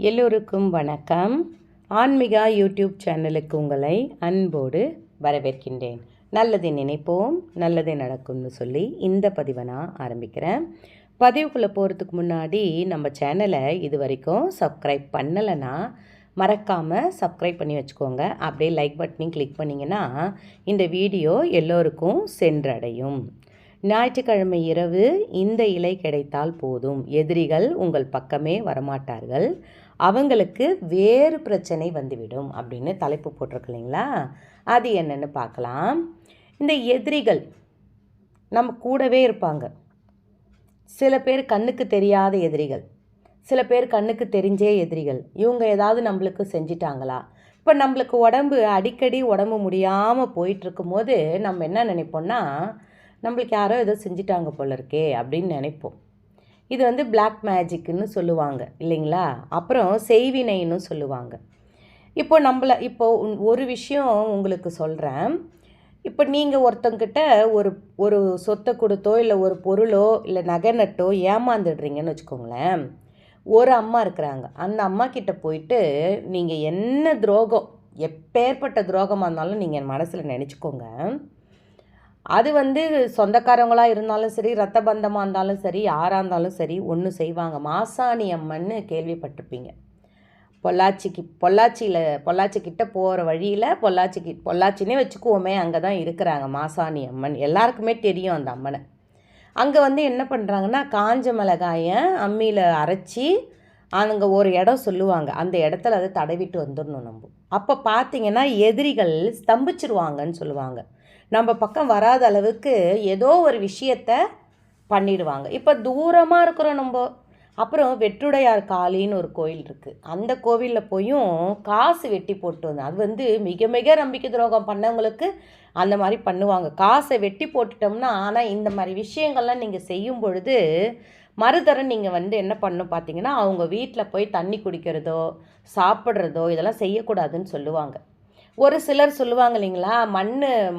எல்லோருக்கும் வணக்கம். ஆன்மீகா யூடியூப் சேனலுக்கு உங்களை அன்போடு வரவேற்கின்றேன். நல்லதை நினைப்போம் நல்லதே நடக்கும்னு சொல்லி இந்த பதிவை நான் ஆரம்பிக்கிறேன். பதிவுக்குள்ளே போகிறதுக்கு முன்னாடி நம்ம சேனலை இது வரைக்கும் சப்ஸ்கிரைப் பண்ணலைன்னா மறக்காமல் சப்ஸ்கிரைப் பண்ணி வச்சுக்கோங்க. அப்படியே லைக் பட்டனையும் கிளிக் பண்ணிங்கன்னா இந்த வீடியோ எல்லோருக்கும் சென்றடையும். ஞாயிற்றுக்கிழமை இரவு இந்த இலை கிடைத்தால் போதும். எதிரிகள் உங்கள் பக்கமே வரமாட்டார்கள். அவங்களுக்கு வேறு பிரச்சனை வந்துவிடும் அப்படின்னு தலைப்பு போட்டிருக்கு இல்லைங்களா? அது என்னென்னு பார்க்கலாம். இந்த எதிரிகள் நம்ம கூடவே இருப்பாங்க. சில பேர் கண்ணுக்கு தெரியாத எதிரிகள். சில பேர் கண்ணுக்கு தெரிஞ்சே எதிரிகள். இவங்க ஏதாவது நம்மளுக்கு செஞ்சிட்டாங்களா? இப்போ நம்மளுக்கு உடம்பு அடிக்கடி உடம்பு முடியாமல் போயிட்டுருக்கும் போது நம்ம என்ன நினைப்போம்னா நம்மளுக்கு யாரோ ஏதோ செஞ்சிட்டாங்க போல இருக்கே அப்படின்னு நினைப்போம். இது வந்து பிளாக் மேஜிக்னு சொல்லுவாங்க இல்லைங்களா? அப்புறம் செய்வினைன்னு சொல்லுவாங்க. இப்போ நம்மளை இப்போ உன்- ஒரு விஷயம் உங்களுக்கு சொல்கிறேன் இப்போ நீங்கள் ஒருத்தங்கிட்ட ஒரு ஒரு சொத்தை கொடுத்தோ இல்லை ஒரு பொருளோ இல்லை நகை நட்டோ ஏமாந்துடுறீங்கன்னு வச்சுக்கோங்களேன். ஒரு அம்மா இருக்கிறாங்க. அந்த அம்மா கிட்ட போயிட்டு நீங்கள் என்ன துரோகம் எப்பேற்பட்ட துரோகமாக இருந்தாலும் நீங்கள் என் மனசில் நினச்சிக்கோங்க. அது வந்து சொந்தக்காரங்களாக இருந்தாலும் சரி ரத்த பந்தமாக இருந்தாலும் சரி யாராக இருந்தாலும் சரி ஒன்று செய்வாங்க. மாசாணி அம்மன்னு கேள்விப்பட்டிருப்பீங்க. பொள்ளாச்சிக்கு பொள்ளாச்சியில் பொள்ளாச்சிக்கிட்ட போகிற வழியில் பொள்ளாச்சிக்கு பொள்ளாச்சினே வச்சுக்குவோமே அங்கே தான் இருக்கிறாங்க மாசாணி அம்மன். எல்லாருக்குமே தெரியும் அந்த அம்மனை. அங்கே வந்து என்ன பண்ணுறாங்கன்னா காஞ்ச மிளகாயை அம்மியில் அரைச்சி அங்கே ஒரு இடம் சொல்லுவாங்க. அந்த இடத்துல அதை தடவிட்டு வந்துடணும் நம்ம. அப்போ பார்த்தீங்கன்னா எதிரிகள் ஸ்தம்பிச்சிருவாங்கன்னு சொல்லுவாங்க. நம்ம பக்கம் வராத அளவுக்கு ஏதோ ஒரு விஷயத்த பண்ணிடுவாங்க. இப்போ தூரமாக இருக்கிறோம் நம்ம. அப்புறம் வெற்றுடையார் காளின்னு ஒரு கோயில் இருக்குது அந்த கோவிலில் போயும் காசு வெட்டி போட்டு வந்தேன். அது வந்து மிக மிக நம்பிக்கை துரோகம் பண்ணவங்களுக்கு அந்த மாதிரி பண்ணுவாங்க. காசை வெட்டி போட்டுட்டோம்னா ஆனால் இந்த மாதிரி விஷயங்கள்லாம் நீங்கள் செய்யும் பொழுது மறுதரம் நீங்கள் வந்து என்ன பண்ணணும் பார்த்தீங்கன்னா அவங்க வீட்டில் போய் தண்ணி குடிக்கிறதோ சாப்பிட்றதோ இதெல்லாம் செய்யக்கூடாதுன்னு சொல்லுவாங்க. ஒரு சிலர் சொல்லுவாங்க இல்லைங்களா மண்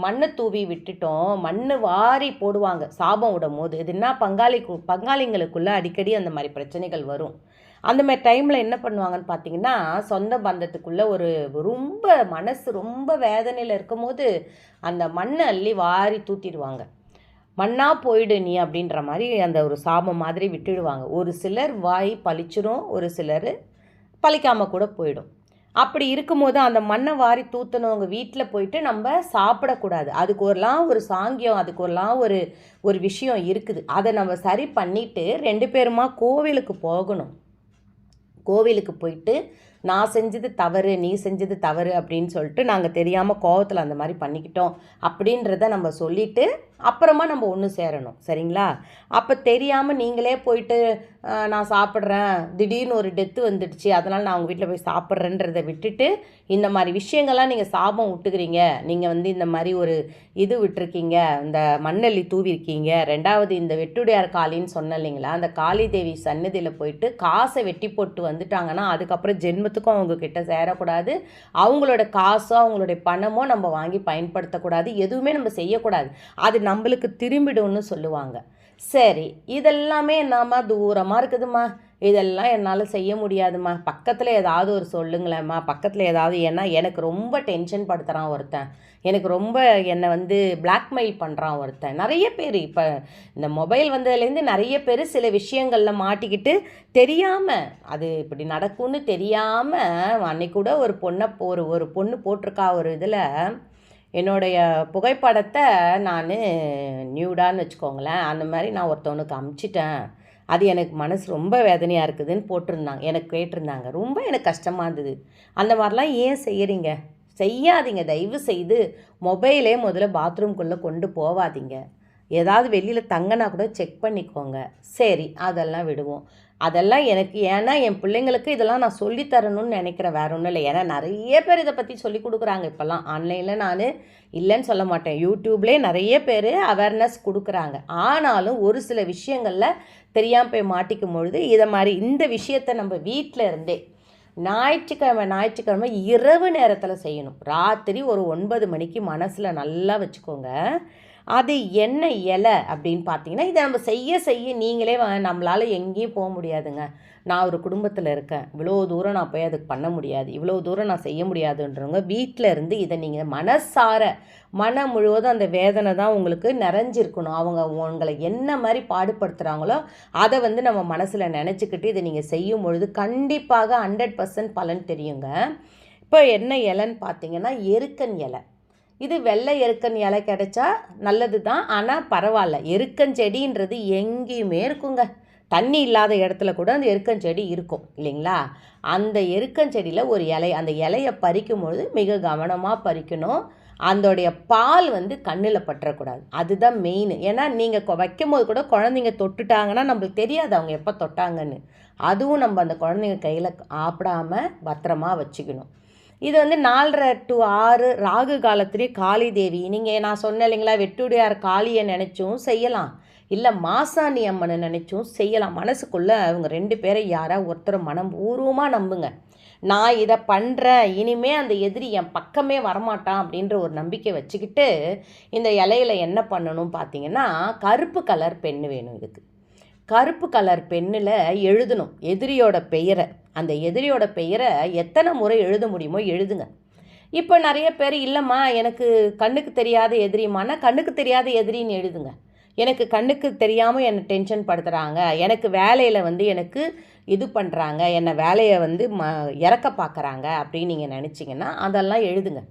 மண்ணை தூவி விட்டுட்டோம் மண் வாரி போடுவாங்க சாபம் விடும் போது இதுனா பங்காளி பங்காளிங்களுக்குள்ளே அடிக்கடி அந்த மாதிரி பிரச்சனைகள் வரும். அந்த மாதிரி டைமில் என்ன பண்ணுவாங்கன்னு பார்த்தீங்கன்னா சொந்த பந்தத்துக்குள்ளே ஒரு ரொம்ப மனசு ரொம்ப வேதனையில் இருக்கும் போது அந்த மண்ணை அள்ளி வாரி தூத்திடுவாங்க. மண்ணாக போயிடு நீ அப்படின்ற மாதிரி அந்த ஒரு சாபம் மாதிரி விட்டுடுவாங்க. ஒரு சிலர் வாய் பழிச்சிரும் ஒரு சிலர் பழிக்காமல் கூட போயிடும். அப்படி இருக்கும்போது அந்த மண்ணை வாரி தூத்தனவங்க வீட்டில் போயிட்டு நம்ம சாப்பிடக்கூடாது. அதுக்கு ஒருலாம் ஒரு சாங்கியம் அதுக்கு ஒருலாம் ஒரு ஒரு விஷயம் இருக்குது. அதை நம்ம சரி பண்ணிவிட்டு ரெண்டு பேருமா கோவிலுக்கு போகணும். கோவிலுக்கு போயிட்டு நான் செஞ்சது தவறு நீ செஞ்சது தவறு அப்படின்னு சொல்லிட்டு நாங்கள் தெரியாமல் கோவத்தில் அந்த மாதிரி பண்ணிக்கிட்டோம். அப்படின்றத நம்ம சொல்லிவிட்டு அப்புறமா நம்ம ஒன்று சேரணும். சரிங்களா? அப்போ தெரியாமல் நீங்களே போயிட்டு நான் சாப்பிட்றேன். திடீர்னு ஒரு டெத்து வந்துடுச்சு. அதனால் நான் உங்கள் வீட்டில் போய் சாப்பிட்றேன்றதை விட்டுட்டு இந்த மாதிரி விஷயங்கள்லாம் நீங்கள் சாபம் விட்டுக்கிறீங்க நீங்கள் வந்து இந்த மாதிரி ஒரு இது விட்டுருக்கீங்க. இந்த மண்ணெல்லி தூவிருக்கீங்க ரெண்டாவது இந்த வெட்டுடையார் காளின்னு சொன்ன இல்லைங்களா? அந்த காளி தேவி சன்னதியில் போயிட்டு காசை வெட்டி போட்டு வந்துட்டாங்கன்னா அதுக்கப்புறம் ஜென்மத்துக்கும் அவங்க கிட்ட சேரக்கூடாது. அவங்களோட காசோ அவங்களுடைய பணமோ நம்ம வாங்கி பயன்படுத்தக்கூடாது. எதுவுமே நம்ம செய்யக்கூடாது. அது நம்மளுக்கு திரும்பிடும்னு சொல்லுவாங்க. சரி இதெல்லாமே என்னாம்மா தூரமாக இருக்குதும்மா. இதெல்லாம் என்னால் செய்ய முடியாதும்மா. பக்கத்தில் ஏதாவது ஒரு சொல்லுங்களேம்மா. பக்கத்தில் ஏதாவது ஏன்னா எனக்கு ரொம்ப டென்ஷன் படுத்துகிறான் ஒருத்தன். எனக்கு ரொம்ப என்னை வந்து பிளாக்மெயில் பண்ணுறான் ஒருத்தன். நிறைய பேர் இப்போ இந்த மொபைல் வந்ததுலேருந்து நிறைய பேர் சில விஷயங்களில் மாட்டிக்கிட்டு தெரியாமல் அது இப்படி நடக்கும்னு தெரியாமல் அன்னைக்கு கூட ஒரு பொண்ணை ஒரு ஒரு பொண்ணு போட்டிருக்கா ஒரு இதில் என்னுடைய புகைப்படத்தை நான் நியூடான்னு வச்சுக்கோங்களேன். அந்த மாதிரி நான் ஒருத்தவனுக்கு அமுச்சிட்டேன். அது எனக்கு மனசு ரொம்ப வேதனையாக இருக்குதுன்னு போட்டிருந்தாங்க. எனக்கு கேட்டிருந்தாங்க. ரொம்ப எனக்கு கஷ்டமாக இருந்தது. அந்த மாதிரிலாம் ஏன் செய்கிறீங்க செய்யாதீங்க. தயவு செய்து மொபைலே முதல்ல பாத்ரூம்குள்ளே கொண்டு போவாதீங்க. ஏதாவது வெளியில் தங்கினா கூட செக் பண்ணிக்கோங்க. சரி அதெல்லாம் விடுவோம். அதெல்லாம் எனக்கு ஏன்னா என் பிள்ளைங்களுக்கு இதெல்லாம் நான் சொல்லித் தரணும்னு நினைக்கிறேன். வேற ஒன்றும் இல்லை. ஏன்னா நிறைய பேர் இதை பற்றி சொல்லி கொடுக்குறாங்க. இப்போல்லாம் ஆன்லைனில் நான் இல்லைன்னு சொல்ல மாட்டேன். யூடியூப்லேயே நிறைய பேர் அவேர்னஸ் கொடுக்குறாங்க. ஆனாலும் ஒரு சில விஷயங்களில் தெரியாமல் போய் மாட்டிக்கும் பொழுது இதை மாதிரி இந்த விஷயத்தை நம்ம வீட்டில் இருந்தே ஞாயிற்றுக்கிழமை ஞாயிற்றுக்கிழமை இரவு நேரத்தில் செய்யணும். ராத்திரி ஒரு ஒன்பது மணிக்கு மனசில் நல்லா வச்சுக்கோங்க. அது என்ன இலை அப்படின்னு பார்த்தீங்கன்னா இதை நம்ம செய்ய செய்ய நீங்களே வ- எங்கேயும் போக முடியாதுங்க. நான் ஒரு குடும்பத்தில் இருக்கேன். இவ்வளோ தூரம் நான் போய் அதுக்கு பண்ண முடியாது. இவ்வளோ தூரம் நான் செய்ய முடியாதுன்றவங்க வீட்டில் இருந்து இதை நீங்கள் மனசார மனம் முழுவதும் அந்த வேதனை தான் உங்களுக்கு நிறைஞ்சிருக்கணும். அவங்க உங்களை என்ன மாதிரி பாடுபடுத்துகிறாங்களோ அதை வந்து நம்ம மனசில் நினச்சிக்கிட்டு இதை நீங்கள் செய்யும் பொழுது கண்டிப்பாக ஹண்ட்ரட் பர்சன்ட் பலன் தெரியுங்க. இப்போ என்ன இலைன்னு பார்த்தீங்கன்னா எருக்கன் இலை. இது வெள்ளை எருக்கன் இலை கிடைச்சா நல்லது தான் ஆனால் பரவாயில்ல எருக்கஞ்செடின்றது எங்கேயுமே இருக்குங்க. தண்ணி இல்லாத இடத்துல கூட அந்த எருக்கஞ்செடி இருக்கும் இல்லைங்களா? அந்த எருக்கஞ்செடியில் ஒரு இலை அந்த இலையை பறிக்கும் பொழுது மிக கவனமாக பறிக்கணும். அதோடைய பால் வந்து கண்ணில் பற்றக்கூடாது. அதுதான் மெயின் ஏன்னா நீங்கள் வைக்கும் போது கூட குழந்தைங்க தொட்டுட்டாங்கன்னா நம்மளுக்கு தெரியாது அவங்க எப்போ தொட்டாங்கன்னு. அதுவும் நம்ம அந்த குழந்தைங்க கையில் ஆப்பிடாமல் பத்திரமா வச்சுக்கணும். இது வந்து நாலரை டு ஆறு ராகு காலத்துலேயே காளி தேவி. நீங்கள் நான் சொன்னேன் இல்லைங்களா வெட்டுடையார் காளியை நினச்சும் செய்யலாம். இல்லை மாசாணி அம்மனை நினச்சும் செய்யலாம். மனசுக்குள்ளே அவங்க ரெண்டு பேரை யாராக ஒருத்தர் மனம் பூர்வமாக நம்புங்க. நான் இதை பண்ணுறேன் இனிமே அந்த எதிரி என் பக்கமே வரமாட்டான் அப்படின்ற ஒரு நம்பிக்கை வச்சுக்கிட்டு இந்த இலையில என்ன பண்ணணும் பார்த்தீங்கன்னா கருப்பு கலர் பெண்ணு வேணும் இதுக்கு. கருப்பு கலர் பெண்ணில் எழுதணும் எதிரியோட பெயரை. அந்த எதிரியோட பெயரை எத்தனை முறை எழுத முடியுமோ எழுதுங்க. இப்போ நிறைய பேர் இல்லைம்மா எனக்கு கண்ணுக்கு தெரியாத எதிரிம்மானா கண்ணுக்கு தெரியாத எதிரின்னு எழுதுங்க. எனக்கு கண்ணுக்கு தெரியாமல் என்னை டென்ஷன் படுத்துகிறாங்க எனக்கு வேலையில் வந்து எனக்கு இது பண்ணுறாங்க என்னை வேலையை வந்து ம இறக்க பார்க்குறாங்க. அப்படின்னு நீங்கள் நினச்சிங்கன்னா அதெல்லாம் எழுதுங்க.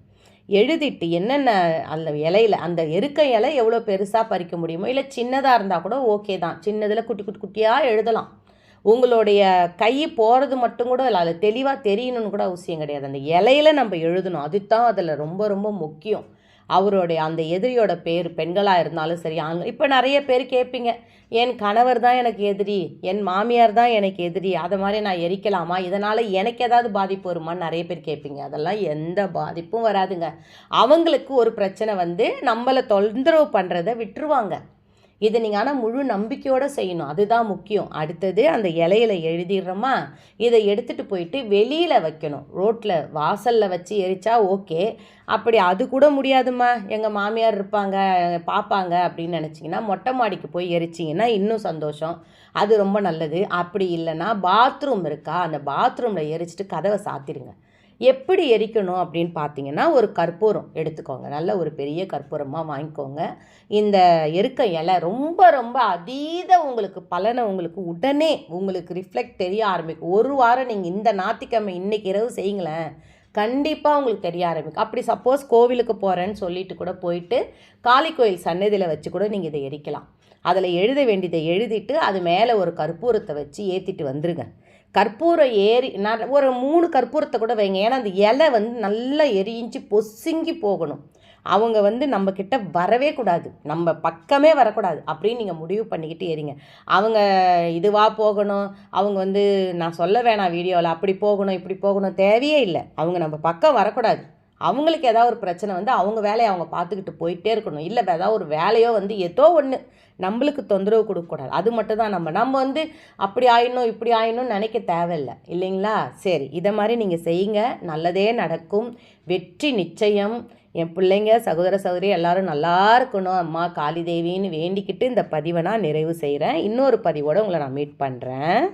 எழுதிட்டு என்னென்ன அந்த இலையில அந்த எருக்க இலை எவ்வளோ பெருசாக பறிக்க முடியுமோ இல்லை சின்னதாக இருந்தால் கூட ஓகே தான். சின்னதில் குட்டி குட்டி குட்டியாக எழுதலாம். உங்களுடைய கை போகிறது மட்டும் கூட இல்லை அதில் தெளிவாக தெரியணும்னு கூட அவசியம் கிடையாது. அந்த இலையில நம்ம எழுதணும். அதுதான் அதில் ரொம்ப ரொம்ப முக்கியம். அவருடைய அந்த எதிரியோட பேர் பெண்களாக இருந்தாலும் சரி ஆண் இப்போ நிறைய பேர் கேட்பீங்க என் கணவர் தான் எனக்கு எதிரி என் மாமியார் தான் எனக்கு எதிரி அதை மாதிரி நான் எரிக்கலாமா? இதனால் எனக்கு ஏதாவது பாதிப்பு வருமான்னு நிறைய பேர் கேட்பீங்க. அதெல்லாம் எந்த பாதிப்பும் வராதுங்க. அவங்களுக்கு ஒரு பிரச்சனை வந்து நம்மளை தொந்தரவு பண்ணுறதை விட்டுருவாங்க. இதை நீங்கள் ஆனால் முழு நம்பிக்கையோடு செய்யணும். அதுதான் முக்கியம். அடுத்தது அந்த இலையில எழுதிடுறோமா? இதை எடுத்துகிட்டு போயிட்டு வெளியில் வைக்கணும். ரோட்டில் வாசலில் வச்சு எரிச்சா ஓகே. அப்படி அது கூட முடியாதுமா எங்கள் மாமியார் இருப்பாங்க பார்ப்பாங்க அப்படின்னு நினச்சிங்கன்னா மொட்டை மாடிக்கு போய் எரிச்சிங்கன்னா இன்னும் சந்தோஷம். அது ரொம்ப நல்லது. அப்படி இல்லைன்னா பாத்ரூம் இருக்கா? அந்த பாத்ரூமில் எரிச்சிட்டு கதவை சாத்திடுங்க. எப்படி எரிக்கணும் அப்படின்னு பார்த்தீங்கன்னா ஒரு கற்பூரம் எடுத்துக்கோங்க. நல்ல ஒரு பெரிய கற்பூரமாக வாங்கிக்கோங்க. இந்த எருக்க இலை ரொம்ப ரொம்ப அதீத உங்களுக்கு பலனை உங்களுக்கு உடனே உங்களுக்கு ரிஃப்ளெக்ட் தெரிய ஆரம்பிக்கும். ஒரு வாரம் நீங்கள் இந்த ஞாத்திக்கிழமை இன்றைக்கி இரவு செய்யுங்களேன். கண்டிப்பாக உங்களுக்கு தெரிய ஆரம்பிக்கும். அப்படி சப்போஸ் கோவிலுக்கு போகிறேன்னு சொல்லிட்டு கூட போயிட்டு காளி கோயில் சன்னதியில் வச்சு கூட நீங்கள் இதை எரிக்கலாம். அதில் எழுத வேண்டியதை எழுதிட்டு அது மேலே ஒரு கற்பூரத்தை வச்சு ஏற்றிட்டு வந்துருங்க. கற்பூரம் ஏறி நான் ஒரு மூணு கற்பூரத்தை கூட வைங்க. ஏன்னா அந்த இலை வந்து நல்லா எரிஞ்சு பொசுங்கி போகணும். அவங்க வந்து நம்மக்கிட்ட வரவே கூடாது. நம்ம பக்கமே வரக்கூடாது. அப்படின்னு நீங்கள் முடிவு பண்ணிக்கிட்டு ஏறிங்க. அவங்க இதுவாக போகணும். அவங்க வந்து நான் சொல்ல வேணாம் வீடியோவில் அப்படி போகணும் இப்படி போகணும் தேவையே இல்லை. அவங்க நம்ம பக்கம் வரக்கூடாது. அவங்களுக்கு ஏதாவது ஒரு பிரச்சனை வந்து அவங்க வேலையை அவங்க பார்த்துக்கிட்டு போயிட்டே இருக்கணும். இல்லை ஏதாவது ஒரு வேலையோ வந்து ஏதோ ஒன்று நம்மளுக்கு தொந்தரவு கொடுக்கக்கூடாது. அது மட்டும் தான் நம்ம நம்ம வந்து அப்படி ஆயிடணும் இப்படி ஆயிடணும்னு நினைக்க தேவையில்லை. இல்லைங்களா? சரி இதை மாதிரி நீங்கள் செய்யுங்க. நல்லதே நடக்கும். வெற்றி நிச்சயம். என் பிள்ளைங்க சகோதர சகோதரி எல்லாரும் நல்லா இருக்கணும். அம்மா காளி தேவின்னு வேண்டிக்கிட்டு இந்த பதிவை நான் நிறைவு செய்கிறேன் இன்னொரு பதிவோடு உங்களை நான் மீட் பண்ணுறேன்